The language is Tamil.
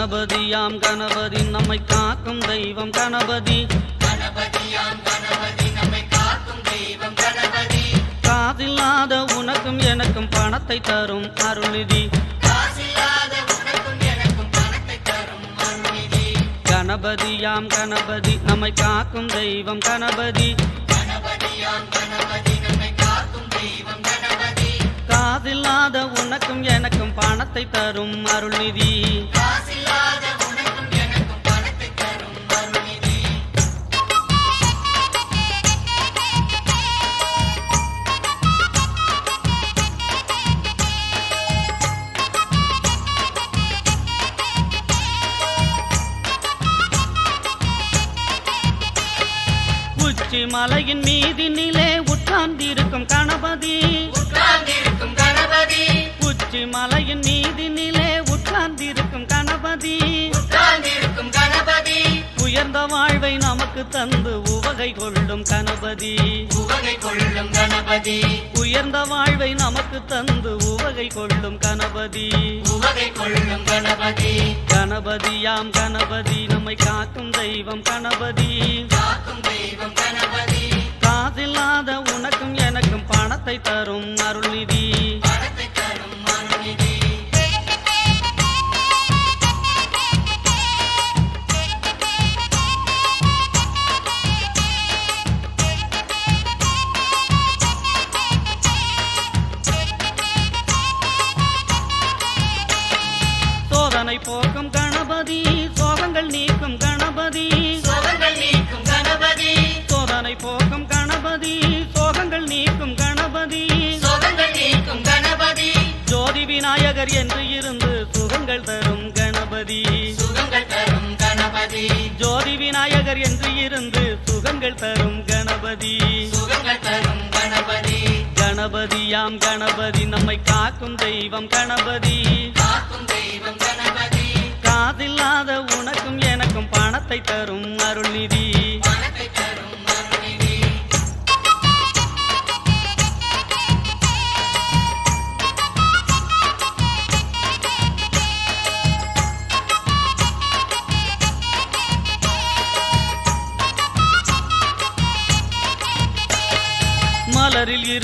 கணபதியாம் கணபதி நம்மை காக்கும் தெய்வம் கணபதி. கணபதியாம் கணபதி நம்மை காக்கும் தெய்வம் கணபதி காதில்லாத உனக்கும் எனக்கும் பணத்தை தரும் அருள்நிதி உனக்கும் எனக்கும் பணத்தை தரும் அருள்நிதி. கணபதியாம் கணபதி நம்மை காக்கும் தெய்வம் கணபதி. எனக்கும் பணத்தை தரும் அருள்நிதி. உச்சி மலையின் மீதினிலே உட்கார்ந்திருக்கும் கணபதி. கணபதி. உட்கார்ந்திருக்கும் கணபதி. உயர்ந்த வாழ்வை நமக்கு தந்து உவகை கொள்ளும் கணபதி. உவகை கொள்ளும் கணபதி. உயர்ந்த வாழ்வை நமக்கு தந்து உவகை கொள்ளும் கணபதி. உவகை கொள்ளும் கணபதி. கணபதியாம் கணபதி நம்மை காக்கும் தெய்வம் கணபதி. காக்கும் தெய்வம் கணபதி. காதில்லாத உனக்கும் எனக்கும் பணத்தை தரும் அருள்நிதி. சோதனை போக்கும் கணபதி சோகங்கள் நீக்கும் கணபதி. சோகங்கள் நீக்கும் கணபதி. சோதனை போக்கும் கணபதி சோகங்கள் நீக்கும் கணபதி. சோகங்கள் நீக்கும் கணபதி. ஜோதி விநாயகர் என்று இருந்து சுகங்கள் தரும் கணபதி. சுகங்கள் தரும் கணபதி. ஜோதி விநாயகர் என்று இருந்து சுகங்கள் தரும் கணபதி. சுகங்கள் தரும் கணபதி. கணபதியாம் கணபதி நம்மை காக்கும் தெய்வம் கணபதி. காதில்லாத உனக்கும் எனக்கும் பணத்தை தரும் அருள்நிதி. மலரில் இரு